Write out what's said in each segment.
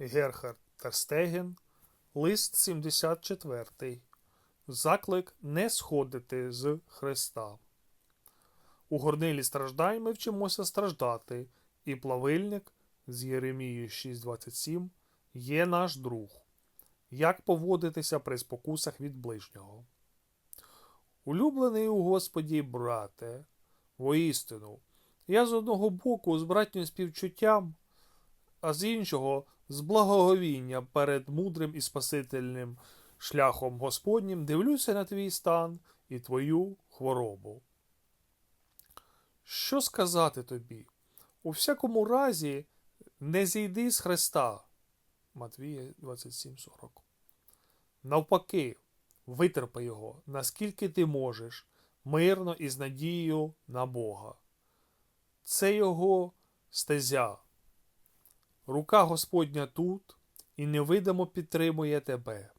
Герхард Терстеген, лист 74. Заклик не сходити з Христа. У горнилі страждань ми вчимося страждати, і плавильник з Єремії 6.27 є наш друг. Як поводитися при спокусах від ближнього? Улюблений у Господі, брате, воістину, я з одного боку з братнім співчуттям, а з іншого з благоговіння перед мудрим і спасительним шляхом Господнім дивлюся на твій стан і твою хворобу. Що сказати тобі? У всякому разі, не зійди з Христа. Матвія 27.40. Навпаки, витерпи його, наскільки ти можеш, мирно і з надією на Бога. Це його стезя. Рука Господня тут і невидимо підтримує тебе.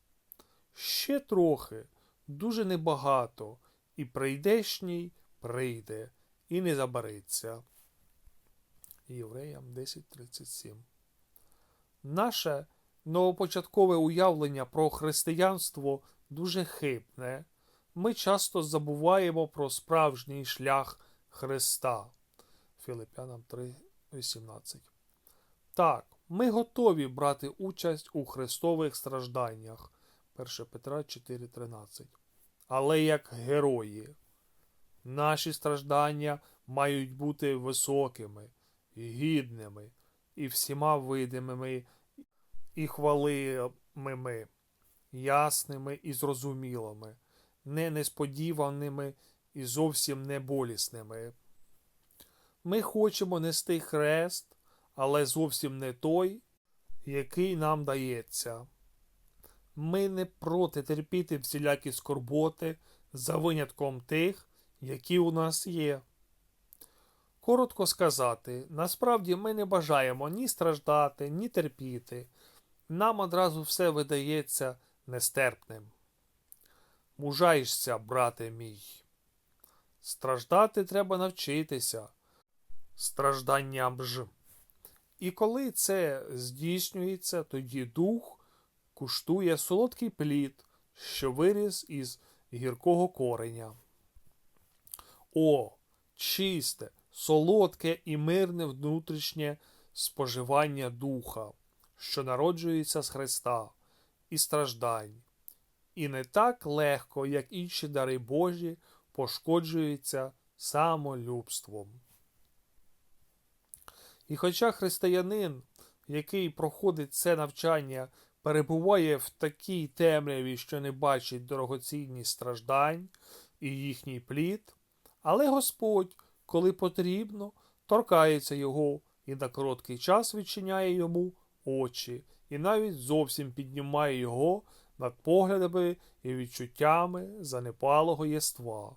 Ще трохи, дуже небагато, і прийдешній прийде, і не забариться. Євреям 10.37 Наше новопочаткове уявлення про християнство дуже хибне. Ми часто забуваємо про справжній шлях Христа. Філиппянам 3.18 Так, ми готові брати участь у Христових стражданнях. 1 Петра 4.13. Але як герої. Наші страждання мають бути високими, гідними і всіма видимими і хвалимими, ясними і зрозумілими, не несподіваними і зовсім не болісними. Ми хочемо нести хрест, але зовсім не той, який нам дається. Ми не проти терпіти всілякі скорботи за винятком тих, які у нас є. Коротко сказати, насправді ми не бажаємо ні страждати, ні терпіти. Нам одразу все видається нестерпним. Мужаєшся, брате мій. Страждати треба навчитися. Стражданням ж. І коли це здійснюється, тоді дух куштує солодкий плід, що виріс із гіркого кореня. О, чисте, солодке і мирне внутрішнє споживання духа, що народжується з Христа і страждань, і не так легко, як інші дари Божі, пошкоджується самолюбством. І хоча християнин, який проходить це навчання, перебуває в такій темряві, що не бачить дорогоцінність страждань і їхній плід, але Господь, коли потрібно, торкається його і на короткий час відчиняє йому очі, і навіть зовсім піднімає його над поглядами і відчуттями занепалого єства,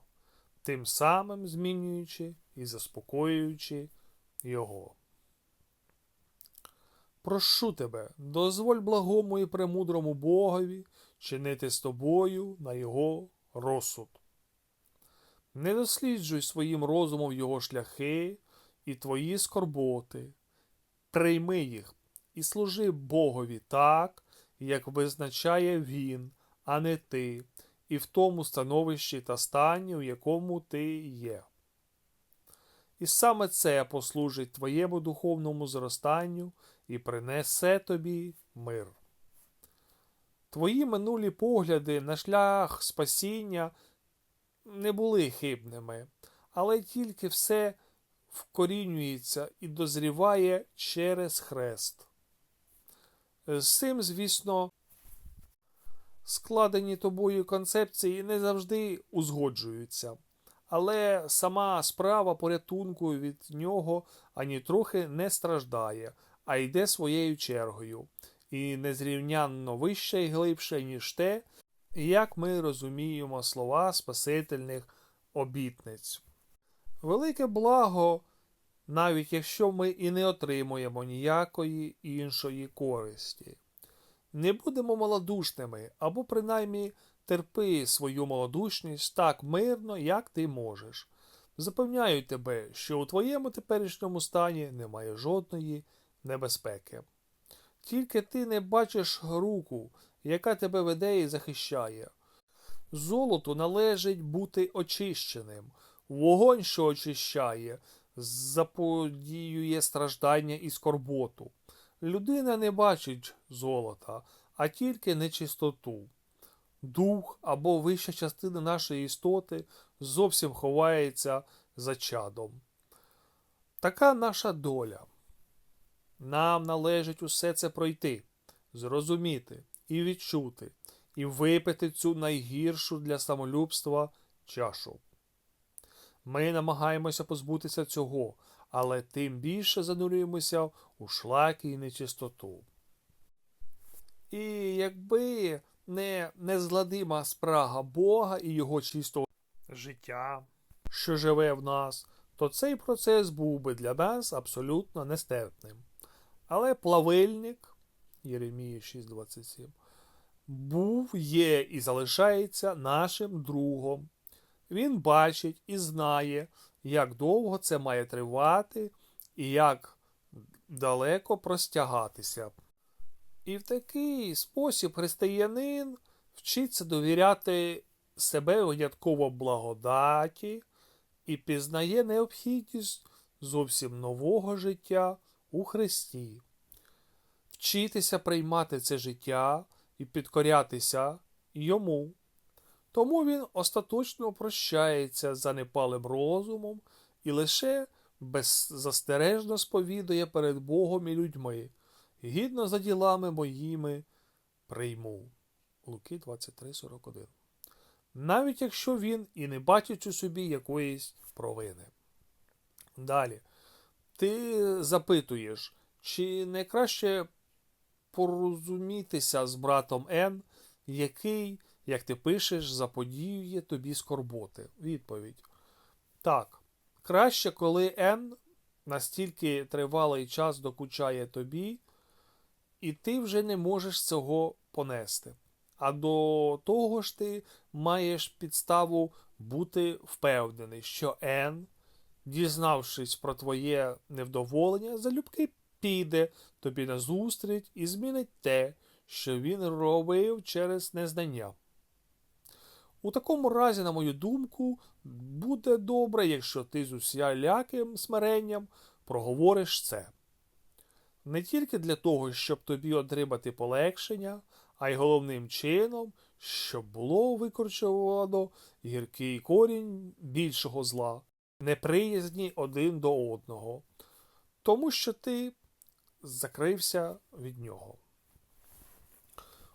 тим самим змінюючи і заспокоюючи його. Прошу тебе, дозволь благому і премудрому Богові чинити з тобою на його розсуд. Не досліджуй своїм розумом його шляхи і твої скорботи, прийми їх і служи Богові так, як визначає Він, а не ти, і в тому становищі та стані, в якому ти є. І саме це послужить твоєму духовному зростанню і принесе тобі мир. Твої минулі погляди на шлях спасіння не були хибними, але тільки все вкорінюється і дозріває через хрест. З цим, звісно, складені тобою концепції не завжди узгоджуються, але сама справа порятунку від нього ані трохи не страждає, а йде своєю чергою, і незрівнянно вище і глибше, ніж те, як ми розуміємо слова Спасительних обітниць. Велике благо, навіть якщо ми і не отримуємо ніякої іншої користі. Не будемо малодушними або принаймні терпи свою малодушність так мирно, як ти можеш. Запевняю тебе, що у твоєму теперішньому стані немає жодної небезпеки. Тільки ти не бачиш руку, яка тебе веде і захищає. Золоту належить бути очищеним. Вогонь, що очищає, заподіює страждання і скорботу. Людина не бачить золота, а тільки нечистоту. Дух або вища частина нашої істоти зовсім ховається за чадом. Така наша доля. Нам належить усе це пройти, зрозуміти і відчути, і випити цю найгіршу для самолюбства чашу. Ми намагаємося позбутися цього, але тим більше занурюємося у шлаки і нечистоту. І якби не незгладима спрага Бога і його чистого життя, що живе в нас, то цей процес був би для нас абсолютно нестерпним. Але плавильник, Єремія 6.27, був, є і залишається нашим другом. Він бачить і знає, як довго це має тривати і як далеко простягатися. І в такий спосіб християнин вчиться довіряти себе винятково благодаті і пізнає необхідність зовсім нового життя у Христі. Вчитися приймати це життя і підкорятися йому. Тому він остаточно прощається з занепалим розумом і лише беззастережно сповідує перед Богом і людьми, гідно за ділами моїми прийму. Луки 23,41. Навіть якщо він і не бачить у собі якоїсь провини. Далі. Ти запитуєш, чи не краще порозумітися з братом Н, який, як ти пишеш, заподіює тобі скорботи? Відповідь. Так, краще, коли Н настільки тривалий час докучає тобі, і ти вже не можеш цього понести. А до того ж ти маєш підставу бути впевнений, що Н, дізнавшись про твоє невдоволення, залюбки піде тобі назустріч і змінить те, що він робив через незнання. У такому разі, на мою думку, буде добре, якщо ти з усіляким смиренням проговориш це. Не тільки для того, щоб тобі отримати полегшення, а й головним чином, щоб було викорчувано гіркий корінь більшого зла, неприязні один до одного, тому що ти закрився від нього.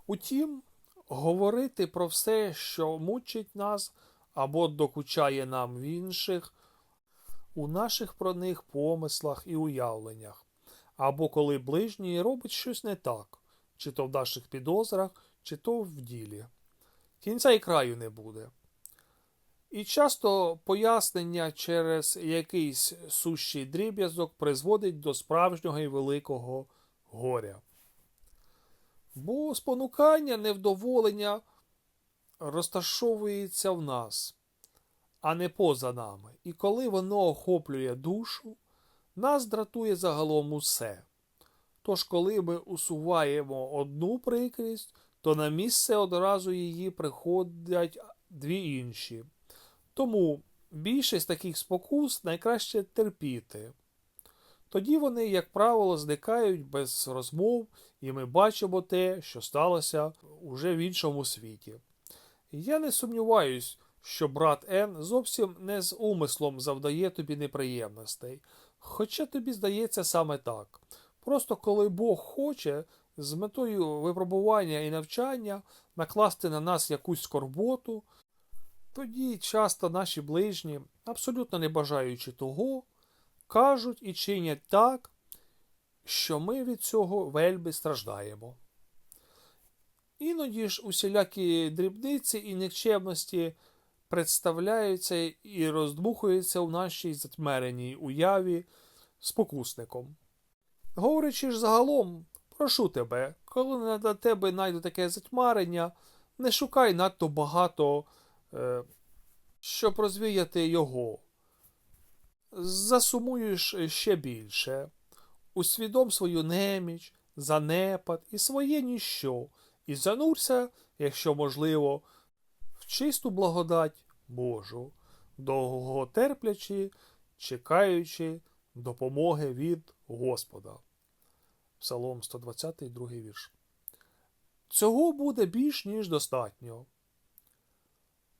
Утім, говорити про все, що мучить нас або докучає нам в інших, у наших про них помислах і уявленнях, або коли ближній робить щось не так, чи то в наших підозрах, чи то в ділі. Кінця і краю не буде. І часто пояснення через якийсь сущий дріб'язок призводить до справжнього і великого горя. Бо спонукання невдоволення розташовується в нас, а не поза нами. І коли воно охоплює душу, нас дратує загалом усе. Тож, коли ми усуваємо одну прикрість, то на місце одразу її приходять дві інші. Тому більшість таких спокус найкраще терпіти. Тоді вони, як правило, зникають без розмов, і ми бачимо те, що сталося уже в іншому світі. Я не сумніваюсь, що брат Н зовсім не з умислом завдає тобі неприємностей, хоча тобі здається саме так. Просто коли Бог хоче з метою випробування і навчання накласти на нас якусь скорботу, тоді часто наші ближні, абсолютно не бажаючи того, кажуть і чинять так, що ми від цього вельми страждаємо. Іноді ж усілякі дрібниці і нікчемності представляються і роздмухуються у нашій затьмереній уяві спокусником. Говорячи ж загалом, прошу тебе, коли на тебе найде таке затьмарення, не шукай надто багато, е, щоб розвіяти його. Засумуєш ще більше, усвідом свою неміч, занепад і своє ніщо, і занурся, якщо можливо, чисту благодать Божу, довго терплячи, чекаючи допомоги від Господа. Псалом 120, другий вірш. Цього буде більш ніж достатньо.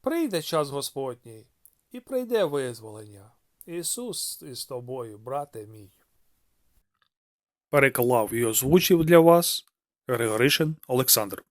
Прийде час Господній, і прийде визволення. Ісус із тобою, брате мій. Переклав і озвучив для вас Григоришин Олександр.